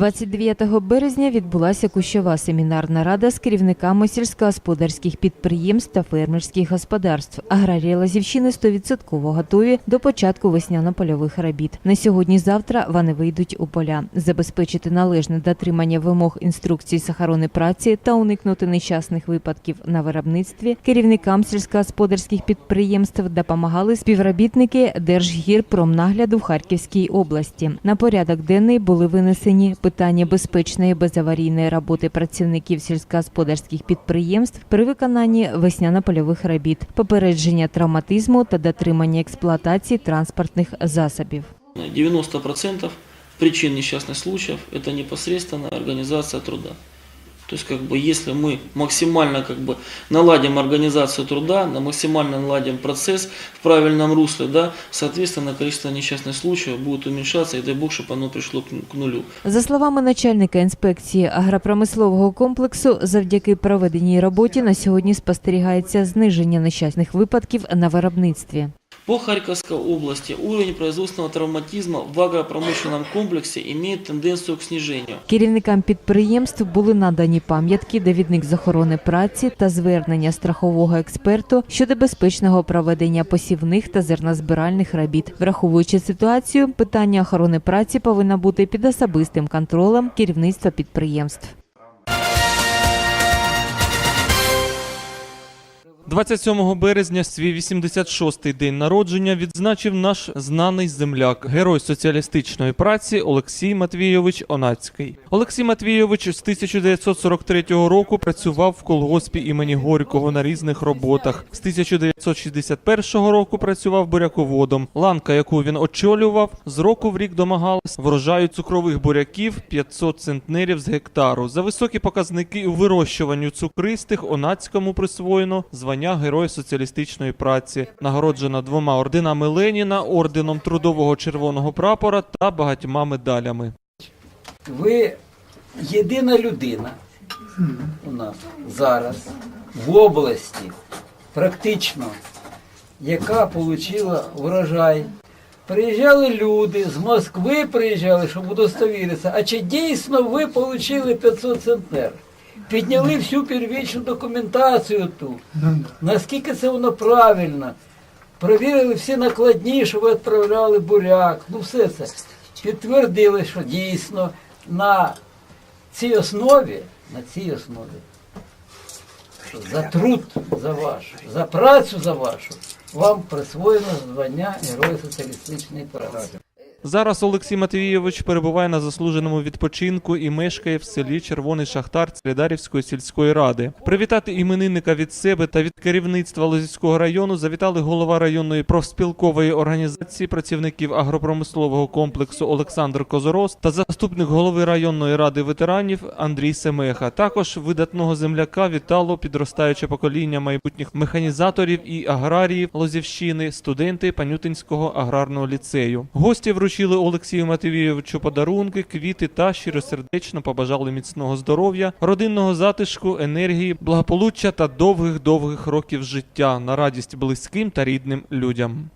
29 березня відбулася кущова семінарна рада з керівниками сільськогосподарських підприємств та фермерських господарств. Аграрії Лазівщини 100% готові до початку весняно-польових робіт. На сьогодні-завтра вони вийдуть у поля. Забезпечити належне дотримання вимог інструкцій з охорони праці та уникнути нещасних випадків на виробництві керівникам сільськогосподарських підприємств допомагали співробітники Держгірпромнагляду в Харківській області. На порядок денний були винесені питання безпечної безаварійної роботи працівників сільськогосподарських підприємств при виконанні весняно-польових робіт, попередження травматизму та дотримання експлуатації транспортних засобів. 90% причин несчастных случаев – это непосредственно организация труда. То есть, как бы, если мы максимально как бы, наладим организацию труда, на- максимально наладим процесс в правильном русле, да, соответственно, количество несчастных случаев будет уменьшаться, и дай бог, чтобы оно пришло к к нулю. За словами начальника інспекції агропромислового комплексу, завдяки проведеній роботі на сьогодні спостерігається зниження нещасних випадків на виробництві. По Харьковской области уровень производственного травматизма в агропромышленном комплексе имеет тенденцию к снижению. Керівникам підприємств були надані пам'ятки, довідник з охорони праці та звернення страхового експерту щодо безпечного проведення посівних та зернозбиральних робіт. Враховуючи ситуацію, питання охорони праці повинно бути під особистим контролем керівництва підприємств. 27 березня свій 86-й день народження відзначив наш знаний земляк, герой соціалістичної праці Олексій Матвійович Онацький. Олексій Матвійович з 1943 року працював в колгоспі імені Горького на різних роботах. З 1961 року працював буряководом. Ланка, яку він очолював, з року в рік домагалась врожаю цукрових буряків 500 центнерів з гектару. За високі показники у вирощуванню цукристих Онацькому присвоєно звання Героя соціалістичної праці, нагороджена двома орденами Леніна, орденом Трудового Червоного прапора та багатьма медалями. Ви єдина людина у нас зараз в області, практично, яка отримала врожай. Приїжджали люди, з Москви приїжджали, щоб удостовіритися. А чи дійсно ви отримали 500 центнер? Підняли всю первічну документацію ту. Наскільки це воно правильно? Провірили всі накладні, що ви відправляли буряк. Ну все це. Підтвердили, що дійсно на цій основі, на цій основі, що за труд за вашу, за працю за вашу, вам присвоєно звання Героя соціалістичної праці. Зараз Олексій Матвійович перебуває на заслуженому відпочинку і мешкає в селі Червоний Шахтар Цвідарівської сільської ради. Привітати іменинника від себе та від керівництва Лозівського району завітали голова районної профспілкової організації працівників агропромислового комплексу Олександр Козорос та заступник голови районної ради ветеранів Андрій Семеха. Також видатного земляка вітало підростаюче покоління майбутніх механізаторів і аграріїв Лозівщини, студенти Панютинського аграрного ліцею. Гості вручили Олексію Матвійовичу подарунки, квіти та щиросердечно побажали міцного здоров'я, родинного затишку, енергії, благополуччя та довгих довгих років життя на радість близьким та рідним людям.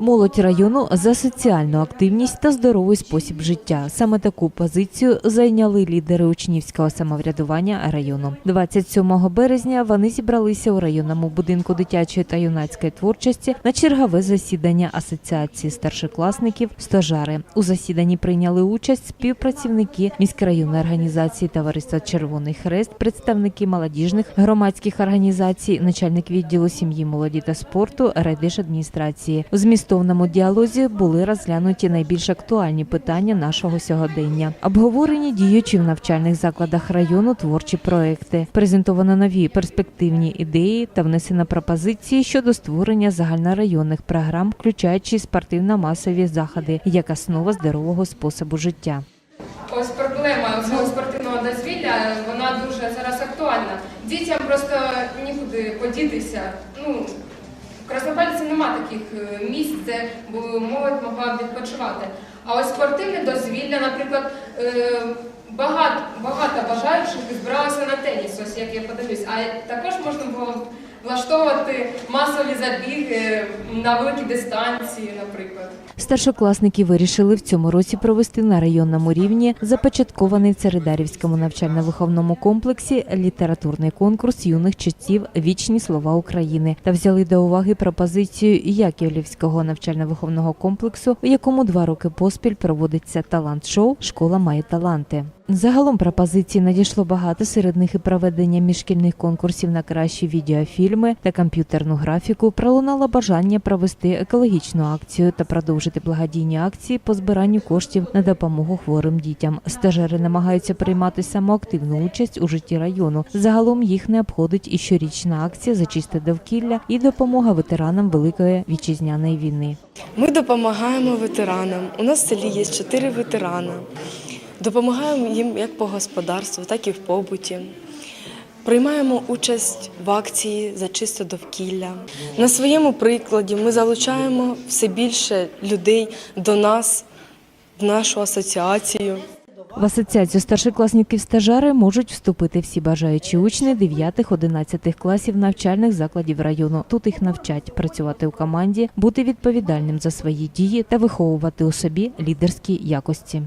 Молодь району за соціальну активність та здоровий спосіб життя. Саме таку позицію зайняли лідери учнівського самоврядування району. 27 березня вони зібралися у районному будинку дитячої та юнацької творчості на чергове засідання асоціації старшокласників «Стожари». У засіданні прийняли участь співпрацівники міськрайонної організації Товариства Червоний Хрест, представники молодіжних громадських організацій, начальник відділу сім'ї, молоді та спорту, райдержадміністрації. У змістовному діалозі були розглянуті найбільш актуальні питання нашого сьогодення. Обговорені діючі в навчальних закладах району творчі проекти. Презентовано нові перспективні ідеї та внесено пропозиції щодо створення загальнорайонних програм, включаючи спортивно-масові заходи як основа здорового способу життя. Ось проблема цього спортивного дозвілля, вона дуже зараз актуальна. Дітям просто нікуди подітися. Ну, в Краснопальці нема таких е, місць, де молодь могла відпочивати. А ось спортивне дозвілля, наприклад, е, багато, багато бажаючих збиралися на теніс, ось як я подивлюсь. А також можна було влаштовувати масові забіги на великі дистанції, наприклад. Старшокласники вирішили в цьому році провести на районному рівні започаткований в Цередарівському навчально-виховному комплексі літературний конкурс юних читців Вічні слова України та взяли до уваги пропозицію Яківлівського навчально-виховного комплексу, у якому два роки поспіль проводиться талант-шоу Школа має таланти. Загалом пропозицій надійшло багато, серед них і проведення міжшкільних конкурсів на кращі відеофільми та комп'ютерну графіку. Пролунало бажання провести екологічну акцію та продовжити благодійні акції по збиранню коштів на допомогу хворим дітям. Стажери намагаються приймати самоактивну участь у житті району. Загалом їх не обходить і щорічна акція за чисте довкілля і допомога ветеранам Великої вітчизняної війни. Ми допомагаємо ветеранам. У нас в селі є чотири ветерани. Допомагаємо їм як по господарству, так і в побуті. Приймаємо участь в акції за чисте довкілля. На своєму прикладі ми залучаємо все більше людей до нас, в нашу асоціацію. В асоціацію старшокласників стажари можуть вступити всі бажаючі учні 9-11 класів навчальних закладів району. Тут їх навчать працювати у команді, бути відповідальним за свої дії та виховувати у собі лідерські якості.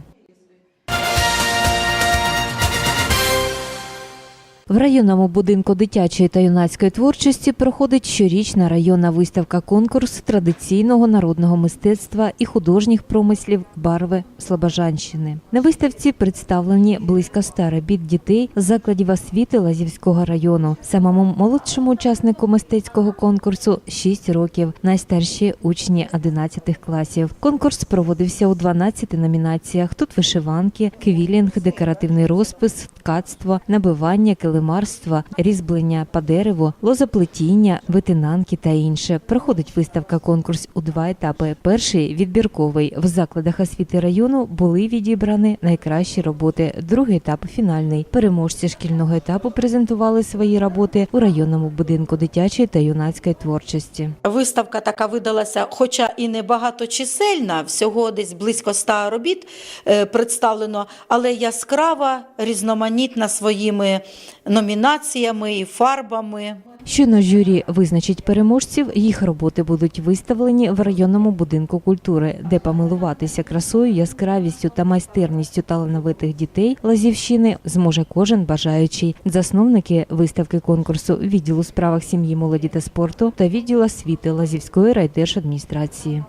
В районному будинку дитячої та юнацької творчості проходить щорічна районна виставка конкурс традиційного народного мистецтва і художніх промислів барви Слобожанщини. На виставці представлені близько 100 робіт дітей закладів освіти Лазівського району. Самому молодшому учаснику мистецького конкурсу 6 років, найстарші учні 11 класів. Конкурс проводився у 12 номінаціях. Тут вишиванки, квілінг, декоративний розпис, ткацтво, набивання, килимарство, різьблення по дереву, лозоплетіння, витинанки та інше. Проходить виставка конкурс у два етапи. Перший відбірковий в закладах освіти району були відібрані найкращі роботи. Другий етап фінальний. Переможці шкільного етапу презентували свої роботи у районному будинку дитячої та юнацької творчості. Виставка така видалася, хоча і не багаточисельна, всього десь близько ста робіт е, представлено, але яскрава, різноманітна своїми номінаціями і фарбами. Щойно журі визначить переможців, їх роботи будуть виставлені в районному будинку культури, де помилуватися красою, яскравістю та майстерністю талановитих дітей Лазівщини зможе кожен бажаючий. Засновники виставки конкурсу відділу справах сім'ї, молоді та спорту та відділу освіти Лазівської райдержадміністрації.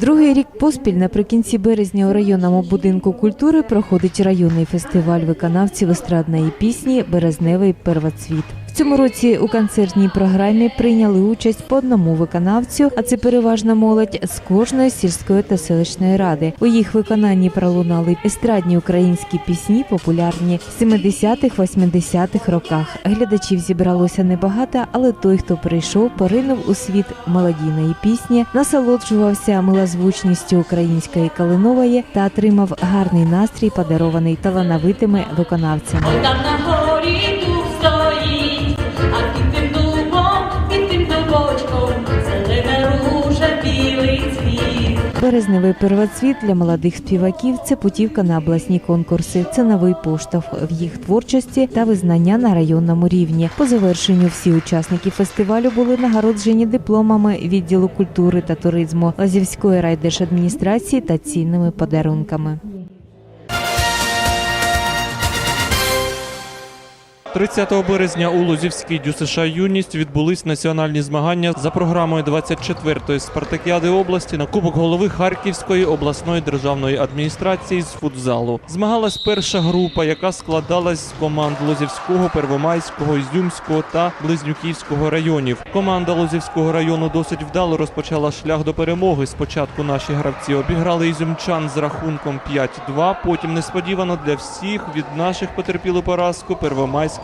Другий рік поспіль наприкінці березня у районному будинку культури проходить районний фестиваль виконавців естрадної пісні Березневий первоцвіт. Цьому році у концертній програмі прийняли участь по одному виконавцю, а це переважна молодь з кожної сільської та селищної ради. У їх виконанні пролунали естрадні українські пісні, популярні в 70-х, 80-х роках. Глядачів зібралося небагато, але той, хто прийшов, поринув у світ мелодійної пісні, насолоджувався милозвучністю української калинової та отримав гарний настрій, подарований талановитими виконавцями. Березневий первоцвіт для молодих співаків це путівка на обласні конкурси. Це новий поштовх в їх творчості та визнання на районному рівні. По завершенню всі учасники фестивалю були нагороджені дипломами відділу культури та туризму Лазівської райдержадміністрації та цінними подарунками. 30 березня у Лозівській ДЮСШ «Юність» відбулись національні змагання за програмою 24-ї спартакіади області на Кубок голови Харківської обласної державної адміністрації з футзалу. Змагалась перша група, яка складалась з команд Лозівського, Первомайського, Ізюмського та Близнюківського районів. Команда Лозівського району досить вдало розпочала шлях до перемоги. Спочатку наші гравці обіграли ізюмчан з рахунком 5-2, потім несподівано для всіх від наших потерпіли поразку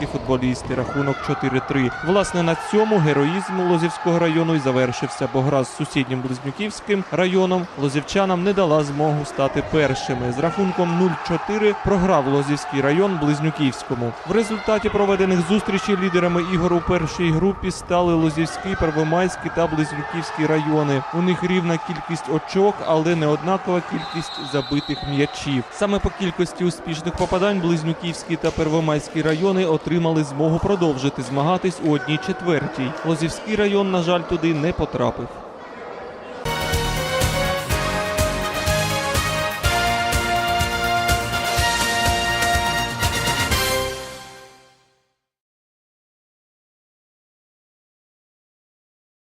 первомайські футболісти. Рахунок 4-3. Власне на цьому героїзм Лозівського району і завершився, бо гра з сусіднім Близнюківським районом лозівчанам не дала змогу стати першими. З рахунком 0-4 програв Лозівський район Близнюківському. В результаті проведених зустрічей лідерами ігор у першій групі стали Лозівський, Первомайський та Близнюківський райони. У них рівна кількість очок, але не однакова кількість забитих м'ячів. Саме по кількості успішних попадань Близнюківський та Первомайський райони отримали змогу продовжити змагатись у одній четвертій. Лозівський район, на жаль, туди не потрапив.